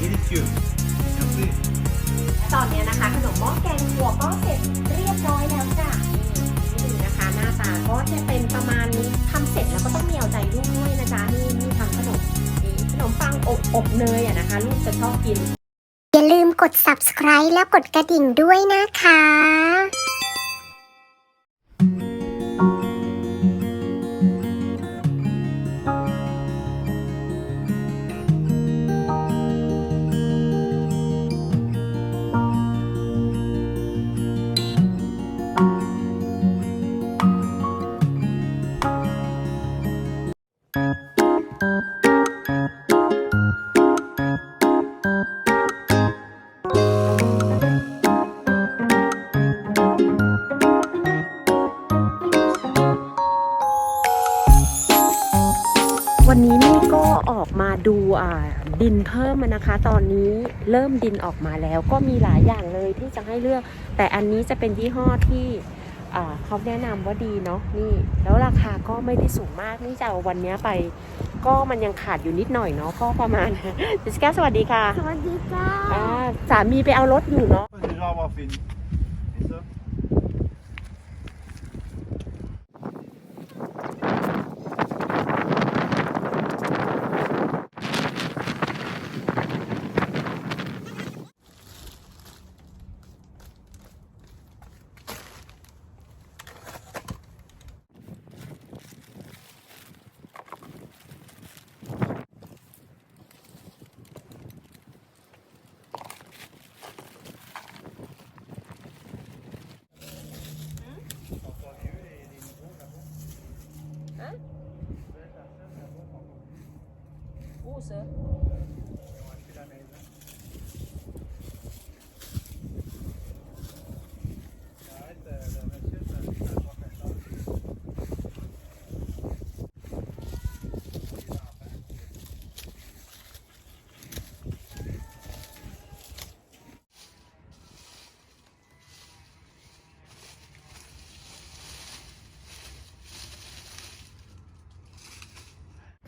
Délicieux. Merci. ตอนนี้นะคะขนมหม้อแกงถั่วก็เสร็จเรียบร้อยแล้วจ้ะนี่ดูนะคะ หน้าตาก็จะเป็นประมาณนี้ทำเสร็จแล้วก็ต้องมีเอาใจลูกด้วยนะจ๊ะนี่นี่ทำขนมนี่ขนมปังอบอบเนยอะนะคะ ลูกจะชอบกิน ด subscribe แล้วกดกระดิ่งด้วยนะคะ ดูอ่าดินเพิ่มอะนะคะ ตอนนี้เริ่มดินออกมาแล้ว ก็มีหลายอย่างเลยที่จะให้เลือก แต่อันนี้จะเป็นยี่ห้อที่อ่าเขาแนะนำว่าดีเนาะนี่ แล้วราคาก็ไม่ได้สูงมากนี่จะเอาวันเนี้ยไป ก็มันยังขาดอยู่นิดหน่อยเนาะก็ประมาณดิสก้าสวัสดีค่ะสวัสดีจ้าอ่าสามีไปเอารถอยู่เนาะ 不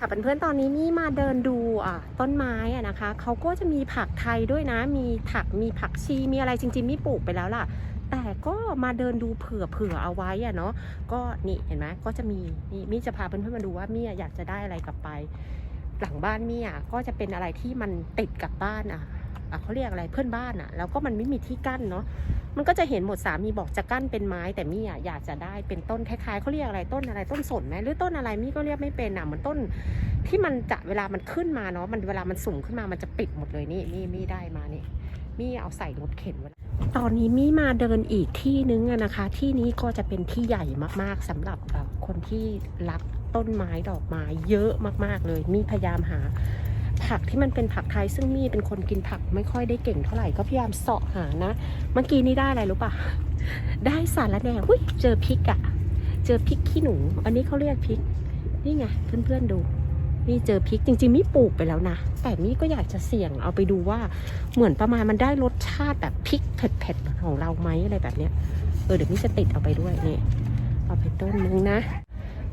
ค่ะเพื่อนๆ ตอนนี้นี่มาเดินดูต้นไม้อะนะคะ เขาก็จะมีผักไทยด้วยนะ มีผัก มีผักชี มีอะไรจริงๆ มีปลูกไปแล้วล่ะ แต่ก็มาเดินดูเผื่อเผื่อเอาไว้อะเนาะ ก็นี่เห็นไหมก็จะมีนี่มี่จะพาเพื่อนๆ มาดูว่ามี่อยากจะได้อะไรกลับไป หลังบ้านมี่อะก็จะเป็นอะไรที่มันติดกับบ้านอะอะ เขาเรียกอะไรเพื่อนบ้านอะแล้วก็มันไม่มีที่กั้นเนาะมันก็จะเห็นหมดสามีบอกจะกั้นเป็นไม้ แต่มี่อะอยากจะได้เป็นต้นคล้ายๆเขาเรียกอะไรต้นอะไรต้นสนไหมหรือต้นอะไรมี่ก็เรียกไม่เป็นอะเหมือนต้นที่มันจะเวลามันขึ้นมาเนาะมันเวลามันสูงขึ้นมามันจะปิดหมดเลยนี่นี่มี่ได้มานี่มี่เอาใส่รถเข็นไว้แล้ตอนนี้มี่มาเดินอีกที่นึงอะนะคะ ที่นี้ก็จะเป็นที่ใหญ่มากๆสำหรับคนที่รักต้นไม้ดอกไม้เยอะมากๆเลยมี่พยายามหา ผักที่มันเป็นผักไทยซึ่งมี่เป็นคนกินผักไม่ค่อยได้เก่งเท่าไหร่ก็พยายามเสาะหานะ เมื่อกี้นี่ได้อะไรรู้ปะได้สารละแหน่หุ้ยเจอพริกอะ เจอพริกขี้หนู อันนี้เขาเรียกพริก นี่ไงเพื่อนๆดูนี่เจอพริกจริงๆมี่ปลูกไปแล้วนะ แต่มี่ก็อยากจะเสี่ยงเอาไปดูว่าเหมือนประมาณมันได้รสชาติแบบพริกเผ็ดๆของเราไหมอะไรแบบเนี้ยเออเดี๋ยวมี่จะติดเอาไปด้วยนี่เอาไปต้นนึงนะ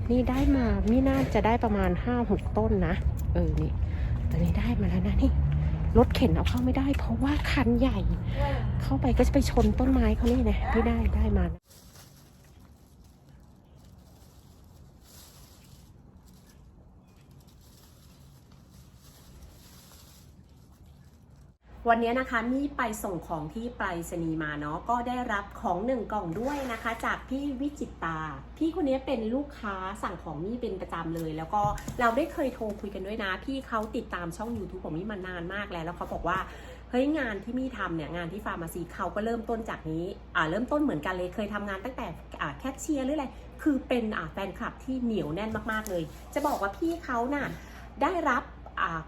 นี่ได้มามี่น่าจะได้ประมาณห้าหกต้นนะ เออนี่ ตอนนี้ได้มาแล้วนะนี่รถเข็นเอาเข้าไม่ได้ เพราะว่าคันใหญ่ เข้าไปก็จะไปชนต้นไม้เขานี่นะที่ได้ได้มา วันนี้นะคะมี่ไปส่งของที่ไปรษณีย์มาเนาะก็ได้รับของหนึ่งกล่องด้วยนะคะ จากพี่วิจิตตาพี่คนนี้เป็นลูกค้าสั่งของมี่เป็นประจำเลย แล้วก็เราได้เคยโทรคุยกันด้วยนะ พี่เขาติดตามช่อง YouTube ของมี่มานานมากแล้ว แล้วเขาบอกว่าเฮ้ยงานที่มี่ทำเนี่ยงานที่ฟาร์มาซีเขาก็เริ่มต้นจากนี้อ่าเริ่มต้นเหมือนกันเลยเคยทำงานตั้งแต่อ่าแคชเชียร์หรืออะไรคือเป็นอ่าแฟนคลับที่เหนียวแน่นมากๆเลย จะบอกว่าพี่เขาน่ะได้รับ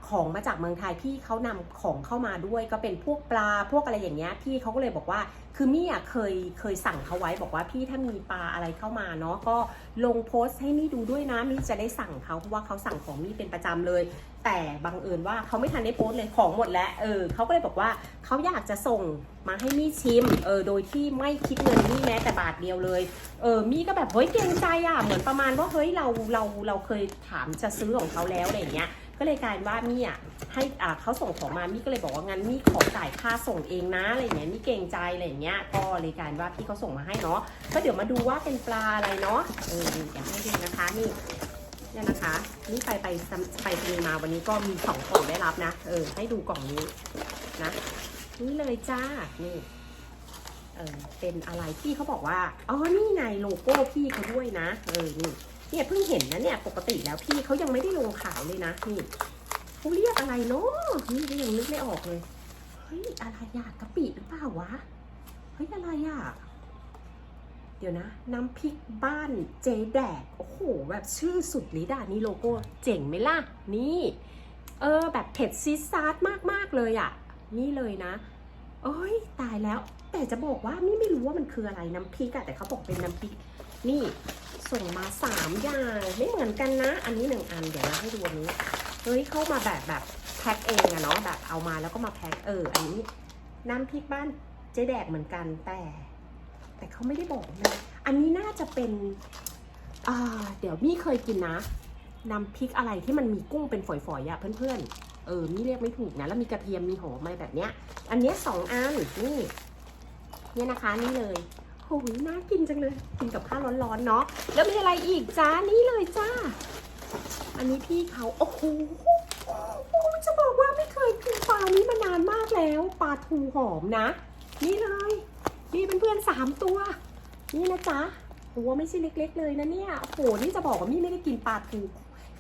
ของมาจากเมืองไทยพี่เขานำของเข้ามาด้วย ก็เป็นพวกปลาพวกอะไรอย่างเงี้ยพี่เขาก็เลยบอกว่า คือมี่เคยเคยสั่งเขาไว้บอกว่าพี่ถ้ามีปลาอะไรเข้ามาเนาะก็ลงโพสต์ให้มี่ดูด้วยนะมี่จะได้สั่งเขาเพราะว่าเขาสั่งของมี่เป็นประจำเลย แต่บังเอิญว่าเขาไม่ทันได้โพสต์เลยของหมดแล้วเออเขาก็เลยบอกว่าเขาอยากจะส่งมาให้มี่ชิมเออโดยที่ไม่คิดเงินมี่แม้แต่บาทเดียวเลยเออมี่ก็แบบเฮ้ยเกรงใจอะเหมือนประมาณว่าเฮ้ยเราเราเราเคยถามจะซื้อของเขาแล้วอะไรอย่างเงี้ย ก็เลยกลายว่ามี่อะให้อ่าเขาส่งของมามี่ก็เลยบอกว่างั้นมี่ขอจ่ายค่าส่งเองนะอะไรเงี้ยมี่เกรงใจอะไรอย่างเงี้ยก็เลยกลายว่าพี่เขาส่งมาให้เนาะก็เดี๋ยวมาดูว่าเป็นปลาอะไรเนาะเออเดี๋ยวให้ดูนะคะนี่เนี่ยนะคะนี่ไปไปไปไปมาวันนี้ก็มีสองกล่องได้รับนะเออให้ดูกล่องนี้นะนี่เลยจ้านี่เออเป็นอะไรพี่เขาบอกว่าอ๋อนี่ไงโลโก้พี่เขาด้วยนะเออนี่ เนี่ยเพิ่งเห็นนะเนี่ยปกติแล้วพี่เขายังไม่ได้ลงขายเลยนะนี่เขาเรียกอะไรเนาะนี่ยังนึกไม่ออกเลยเฮ้ยอะไรอะกะปิหรือเปล่าวะเฮ้ยอะไรอะเดี๋ยวนะ น้ำพริกบ้านเจแดกโอ้โห แบบชื่อสุดฤทธิ์อะนี่โลโก้เจ๋งไหมล่ะ นี่ เออ แบบเผ็ดซีซาร์ดมาก ๆ เลยอะ นี่เลยนะ เอ้ย ตายแล้ว แต่จะบอกว่านี่ไม่รู้ว่ามันคืออะไรน้ำพริกอะแต่เขาบอกเป็นน้ำพริก นี่ส่งมาสามอย่างไม่เหมือนกันนะ อันนี้หนึ่งอันเดี๋ยวนะให้ดูอันนี้เฮ้ยเข้ามาแบบแบบแพ็คเองอะเนาะแบบเอามาแล้วก็มาแพ็คเออ อันนี้น้ำพริกบ้านเจ๊แดกเหมือนกันแต่ แต่เขาไม่ได้บอกนะอันนี้น่าจะเป็นอ่าเดี๋ยวมี่เคยกินนะน้ำพริกอะไรที่มันมีกุ้งเป็นฝอยๆอะเพื่อนๆ เออมี่เรียกไม่ถูกนะ แล้วมีกระเทียมมีหอมอะไรแบบเนี้ย อันนี้สองอันนี่เนี่ยนะคะนี่เลย โอ้ยน่ากินจังเลย กินกับข้าวร้อนๆเนาะ แล้วมีอะไรอีกจ้า นี่เลยจ้า อันนี้พี่เขาโอ้โหจะบอกว่าไม่เคยกินปลานี้มานานมากแล้ว ปลาทูหอมนะ นี่เลย นี่เป็นเพื่อนสามตัว นี่นะจ๊ะตัวไม่ใช่เล็ก ๆ เลยนะเนี่ย โอ้โห นี่จะบอกว่ามี่ไม่ได้กินปลาทู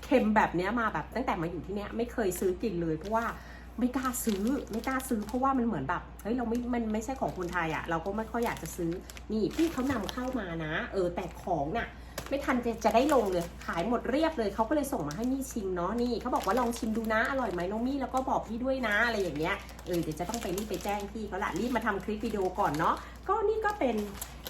เค็มแบบเนี้ยมาแบบตั้งแต่มาอยู่ที่เนี้ยไม่เคยซื้อกินเลยเพราะว่า ไม่กล้าซื้อไม่กล้าซื้อ เพราะว่ามันเหมือนแบบเฮ้ยเราไม่มันไม่ใช่ของคนไทยอะ่ะ เราก็ไม่ค่อยอยากจะซื้อนี่พี่เขานำเข้ามานะ เออแต่ของน่ะ ไม่ทันจะจะได้ลงเลย ขายหมดเรียบเลยเขาก็เลยส่งมาให้มี่ชิมเนาะนี่เขาบอกว่าลองชิมดูนะอร่อยไหมน้องมี่แล้วก็บอกพี่ด้วยนะอะไรอย่างเงี้ยเออเดี๋ยวจะต้องไปรีบไปแจ้งพี่เขาละรีบมาทำคลิปวิดีโอก่อนเนาะก็นี่ก็เป็น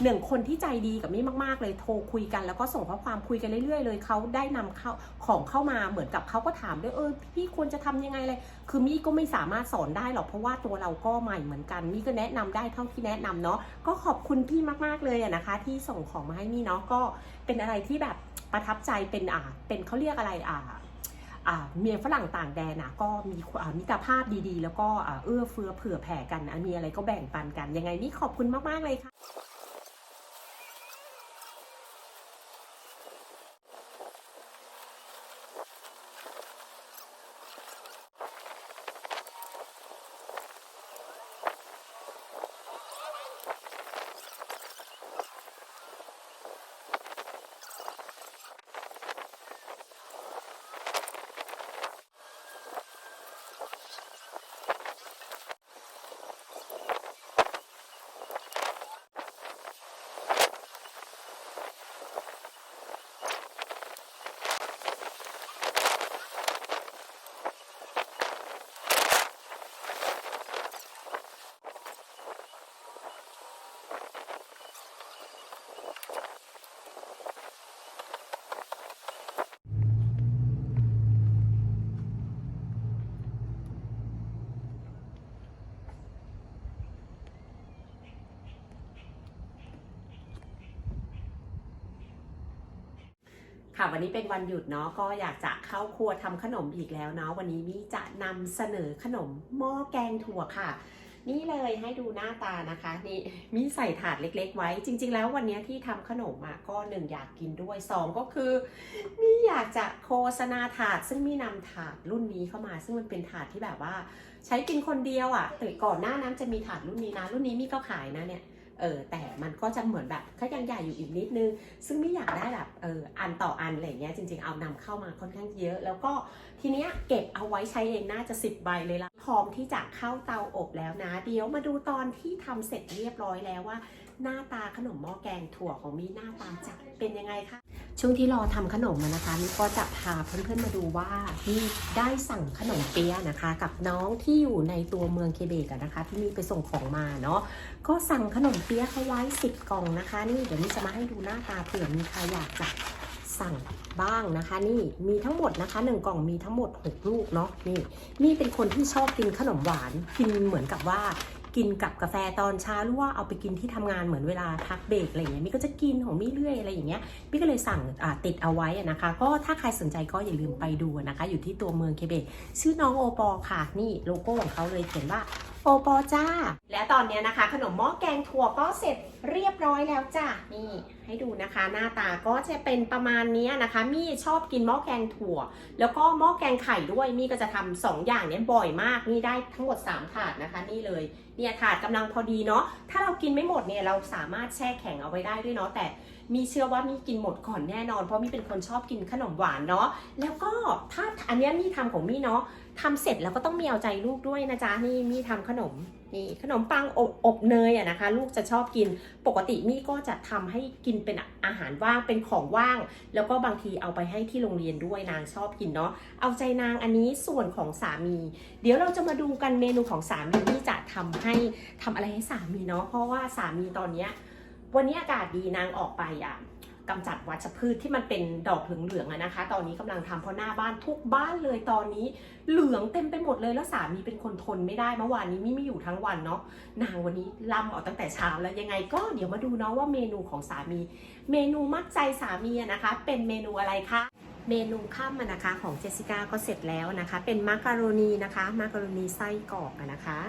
หนึ่งคนที่ใจดีกับมี่มากๆเลยโทรคุยกันแล้วก็ส่งข้อความคุยกันเรื่อยๆเลยเขาได้นำเข้าของเข้ามาเหมือนกับเขาก็ถามด้วยเออพี่ควรจะทำยังไงเลยคือมี่ก็ไม่สามารถสอนได้หรอกเพราะว่าตัวเราก็ใหม่เหมือนกันมี่ก็แนะนำได้เท่าที่แนะนำเนาะก็ขอบคุณพี่มากๆเลยนะคะ ที่ส่งของมาให้มี่เนาะก็ เป็นอะไรที่แบบประทับใจเป็นอ่าเป็นเขาเรียกอะไรอ่าอ่าเมียฝรั่งต่างแดนนะก็มีอ่ามิตรภาพดีๆ แล้วก็เอื้อเฟื้อเผื่อแผ่กันนะมีอะไรก็แบ่งปันกัน ยังไงนี่ขอบคุณมาก ๆ เลยค่ะ ค่ะวันนี้เป็นวันหยุดเนาะก็อยากจะเข้าครัวทำขนมอีกแล้วเนาะวันนี้มี่จะนำเสนอขนมหม้อแกงถั่วค่ะ นี่เลยให้ดูหน้าตานะคะนี่มีใส่ถาดเล็ก ๆ ไว้ จริง ๆ แล้ววันนี้ที่ทำขนมอะก็หนึ่งอยากกินด้วยสองก็คือมีอยากจะโฆษณาถาด ซึ่งมี่นำถาดรุ่นนี้เข้ามา ซึ่งมันเป็นถาดที่แบบว่า ใช้กินคนเดียวอะแต่ก่อนหน้านั้นจะมีถาดรุ่นนี้นะรุ่นนี้มีก็ขายนะเนี่ย เออแต่มันก็จะเหมือนแบบก็ยังใหญ่อยู่อีกนิดนึง ซึ่งไม่อยากได้แบบเอออันต่ออันอะไรเงี้ยจริง ๆเอานำเข้ามาค่อนข้างเยอะ แล้วก็ทีเนี้ยเก็บเอาไว้ใช้เองน่าจะ 10 ใบเลยละพร้อมที่จะเข้าเตาอบแล้วนะ เดี๋ยวมาดูตอนที่ทำเสร็จเรียบร้อยแล้วว่า หน้าตาขนมหม้อแกงถั่วของมีหน้าตาจะเป็นยังไงคะ ช่วงที่รอทำขนมนะคะมีก็จะพาเพื่อนๆมาดูว่ามีได้สั่งขนมเปี๊ยะนะคะ กับน้องที่อยู่ในตัวเมืองเคเบกนะคะ ที่มีไปส่งของมาเนาะก็สั่งขนมเปี๊ยะเขาไว้สิบกล่องนะคะ นี่เดี๋ยวมีจะมาให้ดูหน้าตาเผื่อมีใครอยากจะสั่งบ้างนะคะ นี่มีทั้งหมดนะคะหนึ่งกล่องมีทั้งหมด 6 ลูกเนาะนี่นี่เป็นคนที่ชอบกินขนมหวานกินเหมือนกับว่า กินกับกาแฟตอนเช้าหรือว่าเอาไปกินที่ทำงานเหมือนเวลาพักเบรกอะไรอย่างเงี้ยมี่ก็จะกินของมี่เรื่อยอะไรอย่างเงี้ยมี่ก็เลยสั่งติดเอาไว้นะคะ ก็ถ้าใครสนใจก็อย่าลืมไปดูนะคะ อยู่ที่ตัวเมืองเคเบกชื่อน้องโอปอค่ะนี่โลโก้ของเขาเลยเขียนว่า โอปอจ้า และตอนนี้นะคะ ขนมหม้อแกงถั่วก็เสร็จเรียบร้อยแล้วจ้ะนี่ให้ดูนะคะหน้าตาก็จะเป็นประมาณนี้นะคะมี่ชอบกินหม้อแกงถั่ว แล้วก็หม้อแกงไข่ด้วยมี่ก็จะทำสองอย่างเนี้ยบ่อยมากนี่ได้ทั้งหมดสามถาดนะคะ นี่เลยเนี่ยถาดกำลังพอดีเนาะถ้าเรากินไม่หมดเนี่ยเราสามารถแช่แข็งเอาไว้ได้ด้วยเนาะแต่มีเชื่อว่ามีกินหมดก่อนแน่นอน เพราะมีเป็นคนชอบกินขนมหวานเนาะแล้วก็ถ้าอันเนี้ยมีทำของมี่เนาะ ทำเสร็จแล้วก็ต้องมีเอาใจลูกด้วยนะจ๊ะนี่มีทำขนมนี่ขนมปังอบอบเนยอะนะคะ ลูกจะชอบกินปกติมี่ก็จะทำให้กินเป็นอาหารว่างเป็นของว่าง แล้วก็บางทีเอาไปให้ที่โรงเรียนด้วยนางชอบกินเนาะเอาใจนางอันนี้ส่วนของสามี เดี๋ยวเราจะมาดูกันเมนูของสามีที่จะทำให้ทำอะไรให้สามีเนาะเพราะว่าสามีตอนเนี้ยวันนี้อากาศดีนางออกไปอะ กำจัดวัชพืชที่มันเป็นดอกเหลืองๆนะคะ ตอนนี้กำลังทำเพราะหน้าบ้านทุกบ้านเลยตอนนี้เหลืองเต็มไปหมดเลยแล้วสามีเป็นคนทนไม่ได้เมื่อวานนี้มิไม่อยู่ทั้งวันเนาะนางวันนี้ล่ำออกตั้งแต่เช้าแล้วยังไงก็เดี๋ยวมาดูเนาะว่าเมนูของสามี เมนูมัดใจสามีนะคะ เป็นเมนูอะไรคะเมนูข้ามมันะคะของเจสสิก้าก็เสร็จแล้วนะคะ เป็นมาการโรนีนะคะ มาการโรนีไส้กรอกนะคะ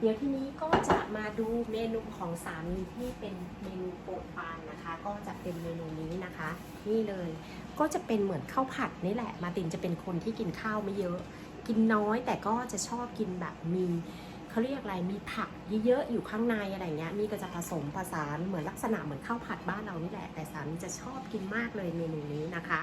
เดี๋ยวทีนี้ก็จะมาดูเมนูของสามีที่เป็นเมนูโปรดปานนะคะ ก็จะเป็นเมนูนี้นะคะ นี่เลยก็จะเป็นเหมือนข้าวผัดนี่แหละ มาตินจะเป็นคนที่กินข้าวไม่เยอะ กินน้อยแต่ก็จะชอบกินแบบมีเขาเรียกอะไรมีผักเยอะๆอยู่ข้างในอะไรเงี้ยนี่ก็จะผสมผสานเหมือนลักษณะเหมือนข้าวผัดบ้านเรานี่แหละ แต่สามีจะชอบกินมากเลยเมนูนี้นะคะ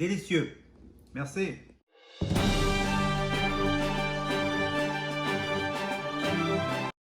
Délicieux. Merci.